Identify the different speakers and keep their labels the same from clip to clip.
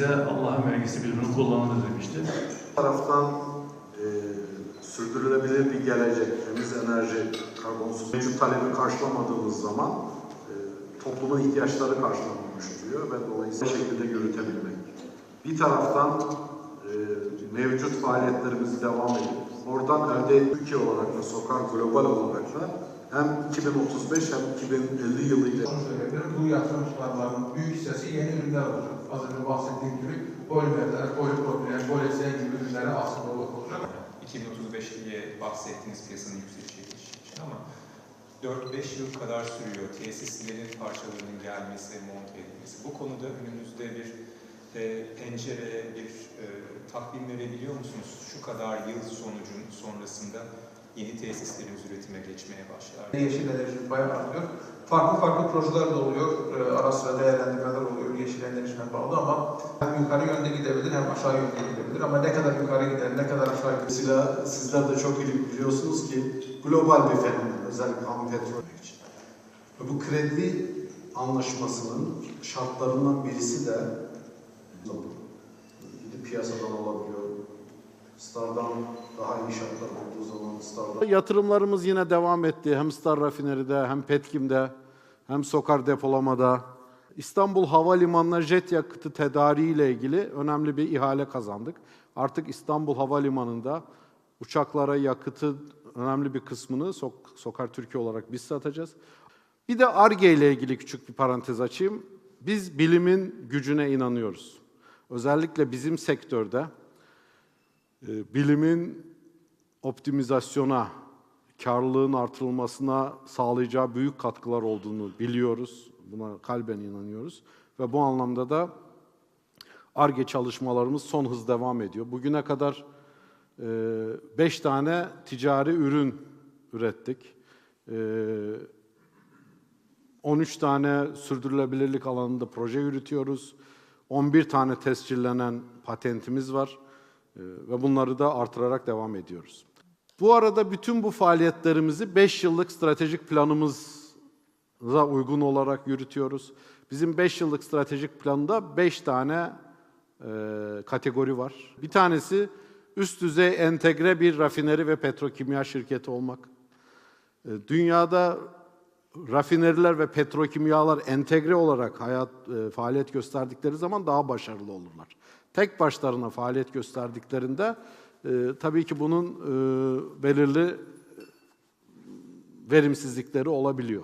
Speaker 1: size Allah'ın vergisi bilimini kullanın demişti.
Speaker 2: taraftan e, sürdürülebilir bir gelecek, temiz enerji, karbonsuz mevcut talebi karşılamadığımız zaman e, toplumun ihtiyaçları karşılanmamış oluyor ve dolayısıyla şekilde yürütebilmek. Bir taraftan e, mevcut faaliyetlerimizi devam edip oradan elde Türkiye olarak da sokar global olarak da hem 2035 hem 2050 yılıyla.
Speaker 3: Bu yatırım tutarlarının büyük hissesi yeni ürünler olacak. Az önce bahsettiğim gibi polimerler, polipropilen, polisen gibi ürünlere aslında olacak.
Speaker 4: 2035 diye bahsettiğiniz piyasanın yükselişi için ama 4-5 yıl kadar sürüyor tesislerin parçalarının gelmesi, monte edilmesi. Bu konuda önünüzde bir e, pencere, bir e, takvim verebiliyor musunuz? Şu kadar yıl sonucun sonrasında yeni tesislerimiz üretime geçmeye başlar.
Speaker 3: Yeşil enerji bayağı artıyor. Farklı farklı projeler de oluyor. Ee, Ara sıra değerlendirmeler oluyor yeşil enerjine bağlı ama hem yukarı yönde gidebilir hem aşağı yönde gidebilir. Ama ne kadar yukarı gider, ne kadar aşağı gider.
Speaker 2: Dolayısıyla sizler de çok iyi biliyorsunuz ki global bir fenomen özellikle ham petrol için. Ve bu kredi anlaşmasının şartlarından birisi de gidip piyasadan alabiliyor. Star'dan daha iyi şartlar olduğu zaman Star'dan
Speaker 5: Yatırımlarımız yine devam etti. Hem Star Rafineri'de hem Petkim'de hem Sokar depolamada. İstanbul Havalimanı'na jet yakıtı tedariği ile ilgili önemli bir ihale kazandık. Artık İstanbul Havalimanı'nda uçaklara yakıtı önemli bir kısmını Sok- Sokar Türkiye olarak biz satacağız. Bir de ARGE ile ilgili küçük bir parantez açayım. Biz bilimin gücüne inanıyoruz. Özellikle bizim sektörde bilimin optimizasyona, karlılığın artırılmasına sağlayacağı büyük katkılar olduğunu biliyoruz. Buna kalben inanıyoruz. Ve bu anlamda da ARGE çalışmalarımız son hız devam ediyor. Bugüne kadar 5 tane ticari ürün ürettik. E, 13 tane sürdürülebilirlik alanında proje yürütüyoruz. 11 tane tescillenen patentimiz var. E, ve bunları da artırarak devam ediyoruz. Bu arada bütün bu faaliyetlerimizi 5 yıllık stratejik planımıza uygun olarak yürütüyoruz. Bizim 5 yıllık stratejik planında 5 tane e, kategori var. Bir tanesi üst düzey entegre bir rafineri ve petrokimya şirketi olmak. E, Dünyada rafineriler ve petrokimyalar entegre olarak hayat e, faaliyet gösterdikleri zaman daha başarılı olurlar. Tek başlarına faaliyet gösterdiklerinde e, tabii ki bunun e, belirli verimsizlikleri olabiliyor.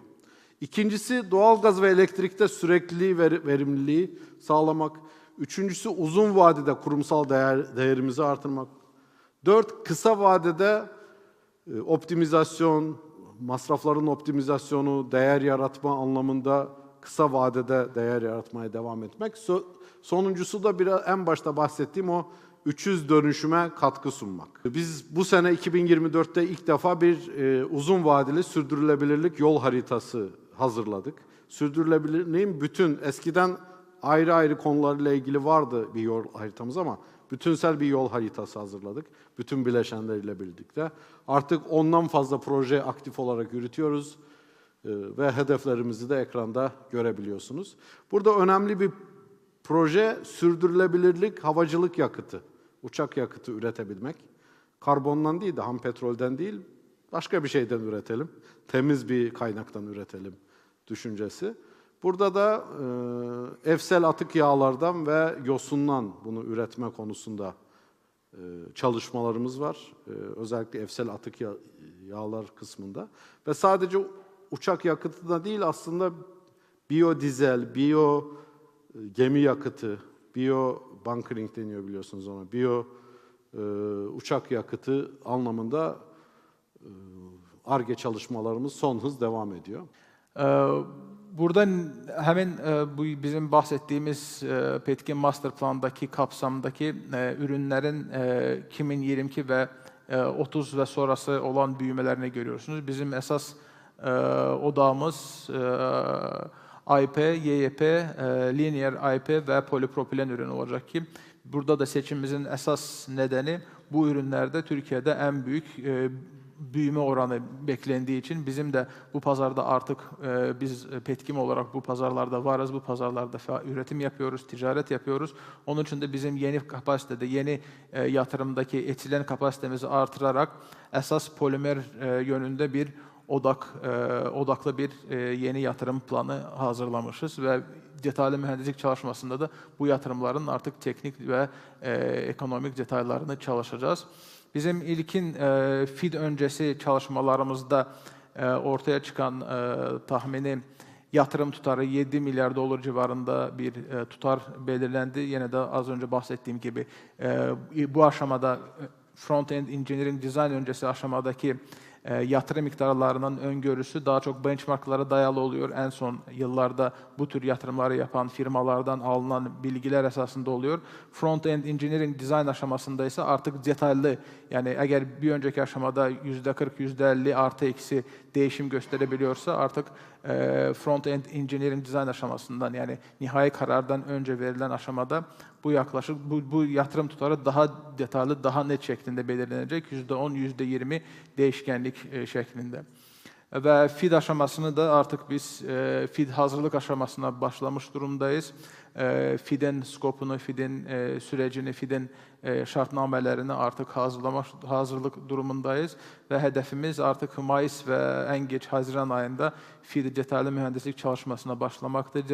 Speaker 5: İkincisi doğalgaz ve elektrikte sürekliliği ve verimliliği sağlamak. Üçüncüsü uzun vadede kurumsal değer, değerimizi artırmak. Dört, kısa vadede e, optimizasyon, masrafların optimizasyonu, değer yaratma anlamında kısa vadede değer yaratmaya devam etmek. So- sonuncusu da biraz en başta bahsettiğim o 300 dönüşüme katkı sunmak. Biz bu sene 2024'te ilk defa bir e, uzun vadeli sürdürülebilirlik yol haritası hazırladık. Sürdürülebilirliğin bütün eskiden ayrı ayrı konularla ilgili vardı bir yol haritamız ama bütünsel bir yol haritası hazırladık. Bütün bileşenleriyle birlikte. Artık ondan fazla proje aktif olarak yürütüyoruz ve hedeflerimizi de ekranda görebiliyorsunuz. Burada önemli bir proje sürdürülebilirlik havacılık yakıtı, uçak yakıtı üretebilmek. Karbondan değil de ham petrolden değil, başka bir şeyden üretelim. Temiz bir kaynaktan üretelim düşüncesi. Burada da e, evsel atık yağlardan ve yosundan bunu üretme konusunda e, çalışmalarımız var. E, özellikle evsel atık ya- yağlar kısmında. Ve sadece uçak yakıtı da değil aslında biyodizel, biyo e, gemi yakıtı, biyo bunkering deniyor biliyorsunuz ona. Biyo e, uçak yakıtı anlamında ARGE çalışmalarımız son hız devam ediyor.
Speaker 6: Ee, Burada hemen e, bu bizim bahsettiğimiz e, Petkim Master Plan'daki kapsamdaki e, ürünlerin e, 2022 ve e, 30 ve sonrası olan büyümelerini görüyorsunuz. Bizim esas e, odağımız e, IP, YYP, e, Linear IP ve polipropilen ürün olacak ki burada da seçimimizin esas nedeni bu ürünlerde Türkiye'de en büyük e, büyüme oranı beklendiği için bizim de bu pazarda artık e, biz Petkim olarak bu pazarlarda varız. Bu pazarlarda üretim yapıyoruz, ticaret yapıyoruz. Onun için de bizim yeni kapasitede, yeni e, yatırımdaki etilen kapasitemizi artırarak esas polimer e, yönünde bir odak e, odaklı bir e, yeni yatırım planı hazırlamışız ve detaylı mühendislik çalışmasında da bu yatırımların artık teknik ve e, ekonomik detaylarını çalışacağız. Bizim ilkin e, FİD öncesi çalışmalarımızda e, ortaya çıkan e, tahmini yatırım tutarı 7 milyar dolar civarında bir e, tutar belirlendi. Yine de az önce bahsettiğim gibi e, bu aşamada e, front-end engineering design öncesi aşamadaki e, yatırım miktarlarının öngörüsü daha çok benchmarklara dayalı oluyor. En son yıllarda bu tür yatırımları yapan firmalardan alınan bilgiler esasında oluyor. Front-end engineering design aşamasında ise artık detaylı yani eğer bir önceki aşamada %40, %50 artı eksi değişim gösterebiliyorsa artık e, front-end engineering design aşamasından yani nihai karardan önce verilen aşamada bu yaklaşık bu, bu yatırım tutarı daha detaylı, daha net şeklinde belirlenecek. %10, %20 değişkenlik e, şeklinde. Ve FİD aşamasını da artık biz e, FİD hazırlık aşamasına başlamış durumdayız. E, FİD'in skopunu, FİD'in e, sürecini, FİD'in e, şartnamelerini artık hazırlamak hazırlık durumundayız ve hedefimiz artık Mayıs ve en geç Haziran ayında FİD detaylı mühendislik çalışmasına başlamaktır.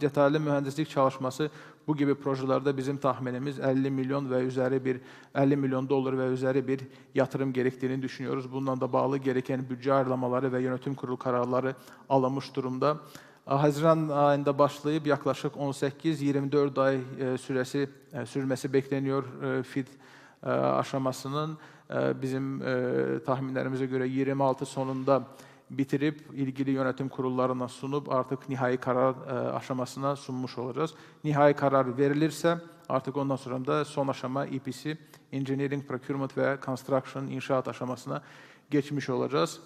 Speaker 6: Detaylı mühendislik çalışması bu gibi projelerde bizim tahminimiz 50 milyon ve üzeri bir 50 milyon dolar ve üzeri bir yatırım gerektiğini düşünüyoruz. Bundan da bağlı gereken bütçe ayarlamaları ve yönetim kurulu kararları alınmış durumda. Haziran ayında başlayıp yaklaşık 18-24 ay e, süresi e, sürmesi bekleniyor e, FİD e, aşamasının. Bizim tahminlerimize göre 26 sonunda bitirip ilgili yönetim kurullarına sunup artık nihai karar aşamasına sunmuş olacağız. Nihai karar verilirse artık ondan sonra da son aşama EPC, Engineering, Procurement ve Construction, inşaat aşamasına geçmiş olacağız.